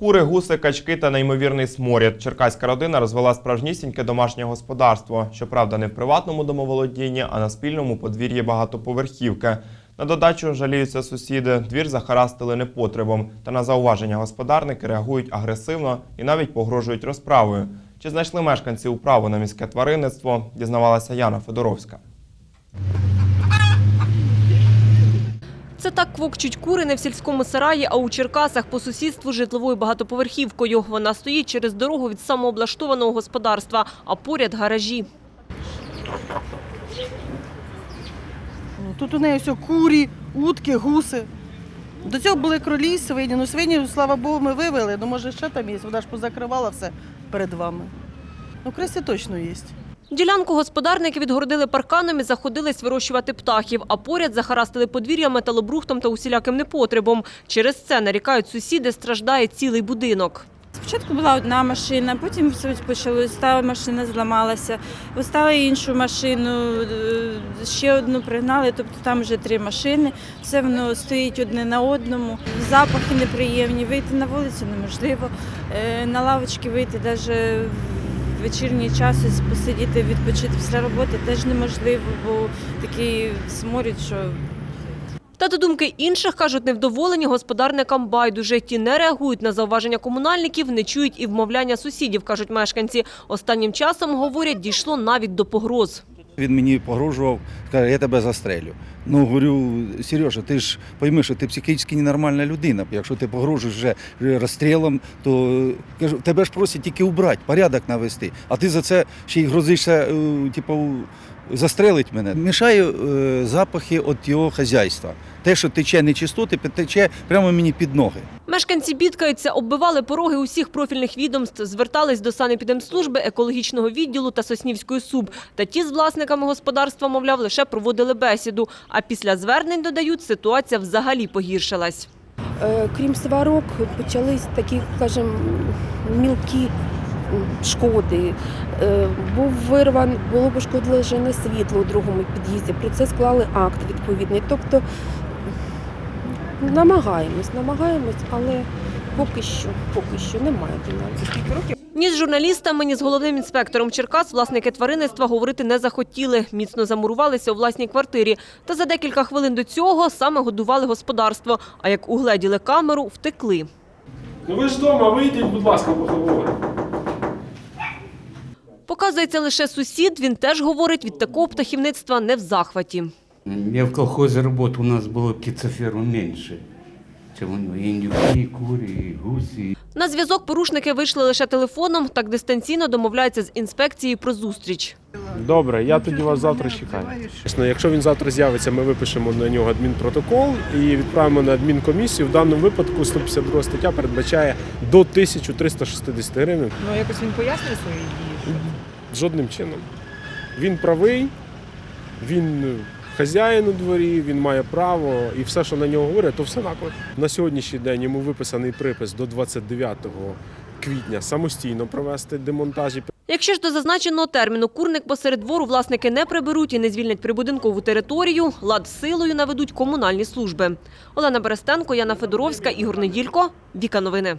Кури, гуси, качки та неймовірний сморід. Черкаська родина розвела справжнісіньке домашнє господарство. Щоправда, не в приватному домоволодінні, а на спільному подвір'ї багатоповерхівки. На додачу жаліються сусіди, двір захарастили непотребом. Та на зауваження господарники реагують агресивно і навіть погрожують розправою. Чи знайшли мешканці управу на міське тваринництво, дізнавалася Яна Федоровська. Це так квокчуть кури не в сільському сараї, а у Черкасах по сусідству житловою багатоповерхівкою. Вона стоїть через дорогу від самооблаштованого господарства, а поряд гаражі. Тут у неї все курі, утки, гуси. До цього були кролі, свині. Ну свині, слава Богу, ми вивели. Ну може ще там є. Вона ж позакривала все перед вами. Ну, криси точно є. Ділянку господарники відгородили парканом і заходились вирощувати птахів, а поряд захарастили подвір'я металобрухтом та усіляким непотребом. Через це нарікають сусіди, страждає цілий будинок. Спочатку була одна машина, потім почалося, та машина зламалася, поставили іншу машину, е, ще одну пригнали, тобто там вже три машини, все воно стоїть одне на одному. Запахи неприємні, вийти на вулицю неможливо, е, на лавочки вийти навіть вечірній час посидіти, відпочити після роботи теж неможливо, бо такий сморід, що Та до думки інших, кажуть, невдоволені господарникам байдуже. Ті не реагують на зауваження комунальників, не чують і вмовляння сусідів, кажуть мешканці. Останнім часом, говорять, дійшло навіть до погроз. Він мені погрожував, каже, я тебе застрелю. Ну, говорю, Сережа, ти ж пойми, що ти психічно ненормальна людина. Якщо ти погрожуєш вже розстрілом, то кажу, тебе ж просять тільки убрати, порядок навести. А ти за це ще й грозишся, е, типу, застрелить мене. Мішає е, запахи від його хазяйства. Те, що тече нечистоти, тече прямо мені під ноги. Мешканці бідкаються, оббивали пороги усіх профільних відомств, звертались до санепідемслужби, екологічного відділу та Соснівської СУБ. Та ті з власниками господарства, мовляв, лише проводили бесіду. А після звернень, додають, ситуація взагалі погіршилась. Е, Крім сварок, почались такі, скажімо, мілкі шкоди. Е, Був вирван, було пошкоджене світло у другому під'їзді. Про це склали акт відповідний. Тобто намагаємось, намагаємось, але поки що, поки що немає фінансів. Ні з журналістами, ні з головним інспектором Черкас власники тваринництва говорити не захотіли. Міцно замурувалися у власній квартирі. Та за декілька хвилин до цього саме годували господарство. А як угледіли камеру, втекли. Ну ви ж вдома, вийдіть, будь ласка, поговоримо. Показується лише сусід, він теж говорить, від такого птахівництва не в захваті. Я в колхозі роботу у нас було птицеферу менше. Чому у него. И курі, и На зв'язок порушники вийшли лише телефоном, так дистанційно домовляються з інспекцією про зустріч. Добре, я тоді вас завтра чекаю. Якщо він завтра з'явиться, ми випишемо на нього адмінпротокол і відправимо на адмінкомісію. В даному випадку 152 стаття передбачає до 1360 гривень. Ну, якось він пояснює свої дії. Жодним чином. Він правий, він хазяїн у дворі, він має право, і все, що на нього говорять, то все наклад. На сьогоднішній день йому виписаний припис до 29 квітня самостійно провести демонтажі. Якщо ж до зазначеного терміну курник посеред двору власники не приберуть і не звільнять прибудинкову територію, лад силою наведуть комунальні служби. Олена Берестенко, Яна Федоровська, Ігор Неділько. Віка новини.